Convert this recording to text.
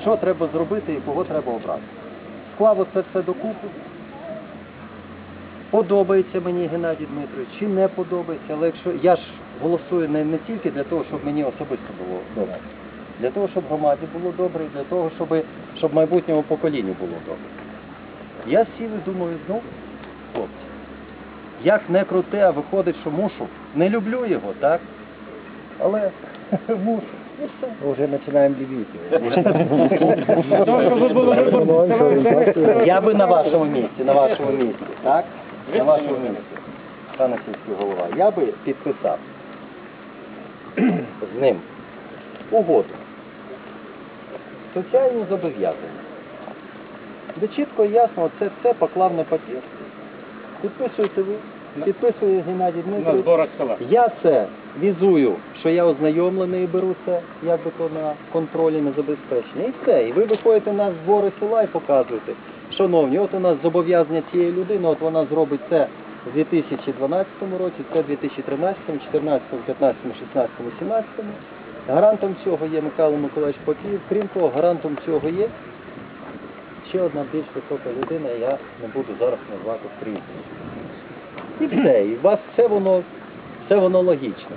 що треба зробити і кого треба обрати. Склав оце все докупи. Подобається мені Геннадій Дмитрович чи не подобається, але якщо я ж голосую не, не тільки для того, щоб мені особисто було добре, для того, щоб громаді було добре, і для того, щоб, щоб майбутньому поколінню було добре. Я сів і думаю, ну, хлопці, як не крути, а виходить, що мушу. Не люблю його, так? Але мушу. Все. Вже починаємо дивіти. Я би на вашому місці, на вашому місці, так? На вашому місці, пане сільський голова, я би підписав з ним угоду. Соціальні зобов'язання. Де чітко і ясно, це все поклав на папір. Підписуєте ви, підписує Геннадій На Дмитрович. зборах села. Я це візую, що я ознайомлений і беру це, як би то на контролі, на забезпечення. І все. І ви виходите на збори села і показуєте. Шановні, от у нас зобов'язання цієї людини, от вона зробить це в 2012 році, це в 2013, 2014, 2015, 2016, 2017. Гарантом цього є Михайло Миколаївич Попів. Крім того, гарантом цього є ще одна більш висока людина, я не буду зараз назвати прізвище. І все, і у вас все воно, все воно логічно.